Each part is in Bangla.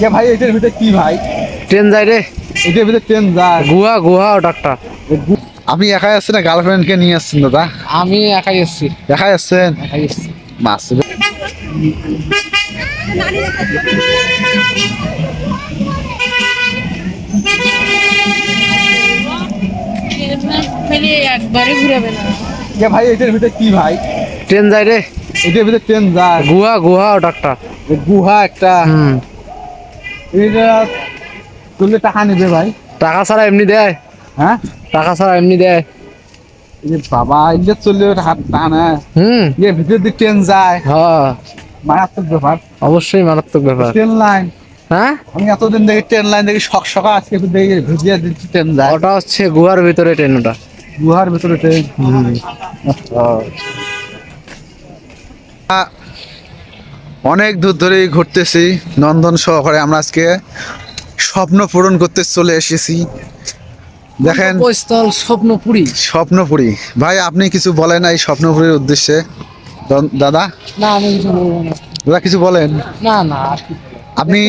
যে ভাই এটার ভিতরে কি ভাই? ট্রেন যায় রে। এটার ভিতরে ট্রেন যায়। গুহা গুহা ওটা আপনি একাই আসছেন না? গার্লফ্রেন্ডকে নিয়ে আসছেন দাদা? আমি একাই এসছি। একাই আসছেন? একাই এসছি। মাছ একবারে ঘুরাবে না যে ভাই এটার ভিতরে কি ভাই? ট্রেন যায় রে। এটার ভিতরে ট্রেন যায়। গুহা গুহা ওটা একটা গুহা একটা। এটা তুললে টাকা নেবে ভাই। টাকা ছাড়া এমনি দেয়? হ্যাঁ? টাকা ছাড়া এমনি দেয়? বাবা হাত টানা হুম। ভিতর দিয়ে ট্রেন যায়। হ্যাঁ। মারাত্মক ব্যাপার। অবশ্যই মারাত্মক ব্যাপার। ট্রেন লাইন হ্যাঁ? আমি এতদিন দেখি ট্রেন লাইন দেখি শখ শখা আজকে দেখি ভিজিয়ে দিচ্ছি ট্রেন যায়। ওটা হচ্ছে গুহার ভিতরে ট্রেন ওটা। গুহার ভিতরে ট্রেন অনেক দূর ধরেই ঘুরতেছি নন্দন সহকারে আমরা আজকে স্বপ্ন পূরণ করতে চলে এসেছি। দেখেন স্থল স্বপ্নপুরি। স্বপ্নপুরী। ভাই আপনি কিছু বলেন এই স্বপ্নপুরীর উদ্দেশ্যে? দাদা? না আমি দাদা কিছু বলেন? না না? আপনি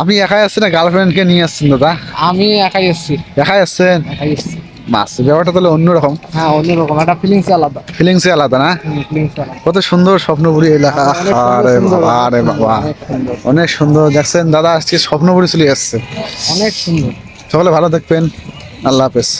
আপনি একাই আসছেন না গার্লফ্রেন্ডকে নিয়ে আসছেন দাদা? আমি একাই আসছি একাই আসছেন একাই এসছি। মাছ ব্যাপারটা তাহলে অন্যরকম। হ্যাঁ অন্যরকম একটা ফিলিংস আলাদা। ফিলিংস আলাদা না? কত সুন্দর স্বপ্নপুরি এলাকা। সুন্দর আরে বাবা আরে বাবা। অনেক সুন্দর। দেখছেন দাদা আজকে স্বপ্নপুরি চলে আসছে অনেক সুন্দর। সকলে ভালো দেখবেন আল্লাহ হাফেজ।